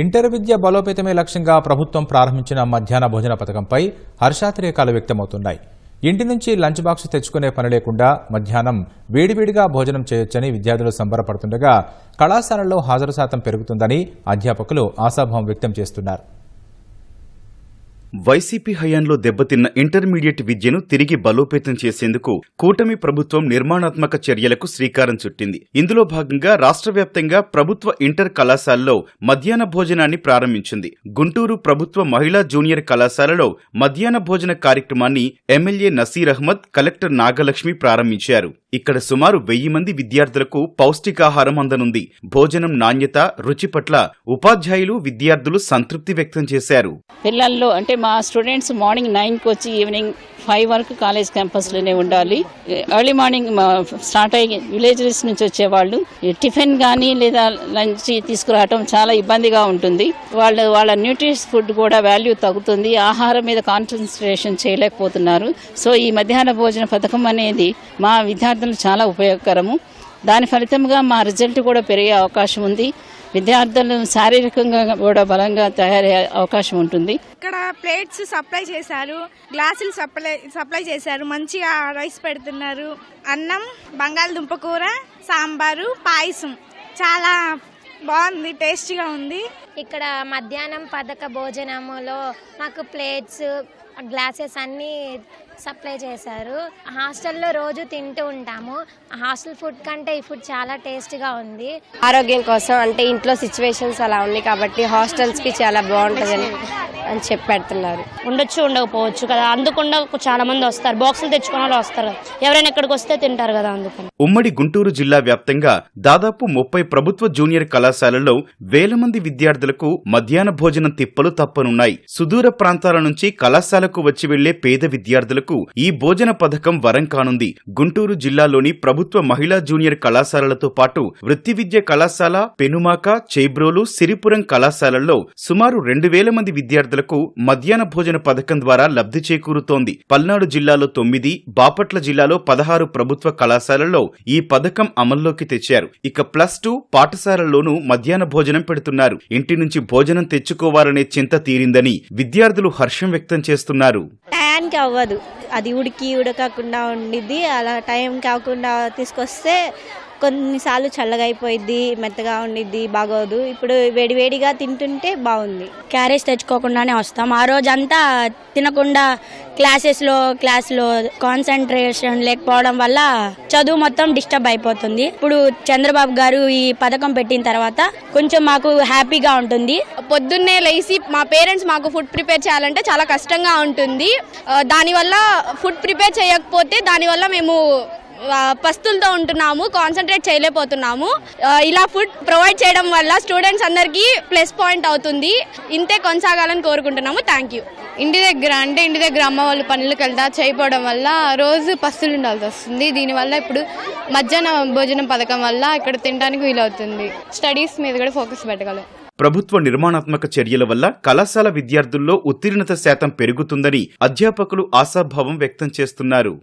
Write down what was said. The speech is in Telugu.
ఇంటర్ విద్య బలోపేతమే లక్ష్యంగా ప్రభుత్వం ప్రారంభించిన మధ్యాహ్న భోజన పథకంపై హర్షాతిరేకాలు వ్యక్తమవుతున్నాయి. ఇంటి నుంచి లంచ్ బాక్స్ తెచ్చుకునే పని లేకుండా మధ్యాహ్నం వేడివేడిగా భోజనం చేయొచ్చని విద్యార్థులు సంబరపడుతుండగా కళాశాలల్లో హాజరు శాతం పెరుగుతుందని అధ్యాపకులు ఆశాభావం వ్యక్తం చేస్తున్నారు. వైసీపీ హయాంలో దెబ్బతిన్న ఇంటర్మీడియట్ విద్యను తిరిగి బలోపేతం చేసేందుకు కూటమి ప్రభుత్వం నిర్మాణాత్మక చర్యలకు శ్రీకారం చుట్టింది. ఇందులో భాగంగా రాష్ట్ర వ్యాప్తంగా ప్రభుత్వ ఇంటర్ కళాశాలలో మధ్యాహ్న భోజనాన్ని ప్రారంభించింది. గుంటూరు ప్రభుత్వ మహిళా జూనియర్ కళాశాలలో మధ్యాహ్న భోజన కార్యక్రమాన్ని ఎమ్మెల్యే నసీర్ అహ్మద్ కలెక్టర్ నాగలక్ష్మి ప్రారంభించారు. ఇక్కడ సుమారు వెయ్యి మంది విద్యార్థులకు పౌష్టికాహారం అందనుంది. భోజనం నాణ్యత రుచి పట్ల ఉపాధ్యాయులు విద్యార్థులు సంతృప్తి వ్యక్తం చేశారు. పిల్లల్లో అంటే మా స్టూడెంట్స్ మార్నింగ్ నైన్కి వచ్చి ఈవినింగ్ ఫైవ్ వరకు కాలేజ్ క్యాంపస్లోనే ఉండాలి. ఎర్లీ మార్నింగ్ స్టార్ట్ అయ్యి విలేజెస్ నుంచి వచ్చేవాళ్ళు. టిఫిన్ కానీ లేదా లంచ్ తీసుకురావటం చాలా ఇబ్బందిగా ఉంటుంది. వాళ్ళు వాళ్ళ న్యూట్రిషస్ ఫుడ్ కూడా వాల్యూ తగ్గుతుంది. ఆహారం మీద కాన్సన్ట్రేషన్ చేయలేకపోతున్నారు. సో ఈ మధ్యాహ్న భోజన పథకం అనేది మా విద్యార్థులకు చాలా ఉపయోగకరము. దాని ఫలితంగా మా రిజల్ట్ కూడా పెరిగే అవకాశం ఉంది. విద్యార్థులు శారీరకంగా కూడా బలంగా తయారయ్యే అవకాశం ఉంటుంది. ఇక్కడ ప్లేట్స్ సప్లై చేశారు గ్లాసులు సప్లై సప్లై చేశారు మంచిగా రైస్ పెడుతున్నారు. అన్నం బంగాళదుంప కూర సాంబారు పాయసం. చాలా బాగుంది టేస్టీగా ఉంది. ఇక్కడ మధ్యాహ్నం పథక భోజనములో మాకు ప్లేట్స్ గ్లాసెస్ అన్నీ సప్లై చేశారు. హాస్టల్లో రోజు తింటూ ఉంటాము. హాస్టల్ ఫుడ్ కంటే ఈ ఫుడ్ చాలా టేస్ట్గా ఉంది. ఆరోగ్యం కోసం అంటే ఇంట్లో సిచ్యువేషన్స్ అలా ఉన్నాయి కాబట్టి హాస్టల్స్కి చాలా బాగుంటుందని అని చెప్పి పెడుతున్నారు. ఉండొచ్చు ఉండకపోవచ్చు కదా. అందుకుండా చాలా మంది వస్తారు. బాక్సులు తెచ్చుకున్న వాళ్ళు వస్తారు. ఎవరైనా ఇక్కడికి వస్తే తింటారు కదా అందుకని. ఉమ్మడి గుంటూరు జిల్లా వ్యాప్తంగా దాదాపు ముప్పై ప్రభుత్వ జూనియర్ కళాశాలల్లో వేల మంది విద్యార్థులకు మధ్యాహ్న భోజనం తిప్పలు తప్పనున్నాయి. సుదూర ప్రాంతాల నుంచి కళాశాలకు వచ్చి వెళ్ళే పేద విద్యార్థులకు ఈ భోజన పథకం వరం కానుంది. గుంటూరు జిల్లాలోని ప్రభుత్వ మహిళా జూనియర్ కళాశాలలతో పాటు వృత్తి విద్య కళాశాల పెనుమాక చేబ్రోలు సిరిపురం కళాశాలల్లో సుమారు రెండు వేల మంది విద్యార్థులకు మధ్యాహ్న భోజన పథకం ద్వారా లబ్ధి చేకూరుతోంది. పల్నాడు జిల్లాలో తొమ్మిది బాపట్ల జిల్లాలో పదహారు ప్రభుత్వ కళాశాలల్లో ఈ పథకం అమల్లోకి తెచ్చారు. ఇక ప్లస్ టూ పాఠశాలల్లోనూ మధ్యాహ్న భోజనం పెడుతున్నారు. ఇంటి నుంచి భోజనం తెచ్చుకోవాలనే చింత తీరిందని విద్యార్థులు హర్షం వ్యక్తం చేస్తున్నారు. టయానికి అవ్వదు. అది ఉడికి ఉడకకుండా ఉండిద్ది. అలా టైం కాకుండా తీసుకొస్తే కొన్నిసార్లు చల్లగా అయిపోయిద్ది మెత్తగా ఉండిద్ది బాగోదు. ఇప్పుడు వేడివేడిగా తింటుంటే బాగుంది. క్యారేజ్ తెచ్చుకోకుండానే వస్తాం. ఆ రోజంతా తినకుండా క్లాసెస్లో క్లాస్లో కాన్సన్ట్రేషన్ లేకపోవడం వల్ల చదువు మొత్తం డిస్టర్బ్ అయిపోతుంది. ఇప్పుడు చంద్రబాబు గారు ఈ పథకం పెట్టిన తర్వాత కొంచెం మాకు హ్యాపీగా ఉంటుంది. పొద్దున్నే లేచి మా పేరెంట్స్ మాకు ఫుడ్ ప్రిపేర్ చేయాలంటే చాలా కష్టంగా ఉంటుంది. దానివల్ల ఫుడ్ ప్రిపేర్ చేయకపోతే దానివల్ల మేము పస్తులతో ఉంటున్నాము కాన్సన్ట్రేట్ చేయలేకపోతున్నాము. ఇలా ఫుడ్ ప్రొవైడ్ చేయడం వల్ల స్టూడెంట్స్ అందరికీ ప్లస్ పాయింట్ అవుతుంది. ఇంతే కొనసాగాలని కోరుకుంటున్నాము. థ్యాంక్ యూ ఇంటి దగ్గర అంటే ఇంటి దగ్గర అమ్మ వాళ్ళు పనులకు వెళ్తా చేయకపోవడం వల్ల రోజు పస్తులు ఉండాల్సి వస్తుంది. దీనివల్ల ఇప్పుడు మధ్యాహ్న భోజనం పథకం వల్ల ఇక్కడ తినడానికి వీలవుతుంది. స్టడీస్ మీద కూడా ఫోకస్ పెట్టగలం. ప్రభుత్వ నిర్మాణాత్మక చర్యల వల్ల కళాశాల విద్యార్థుల్లో ఉత్తీర్ణత శాతం పెరుగుతుందని అధ్యాపకులు ఆశాభావం వ్యక్తం చేస్తున్నారు.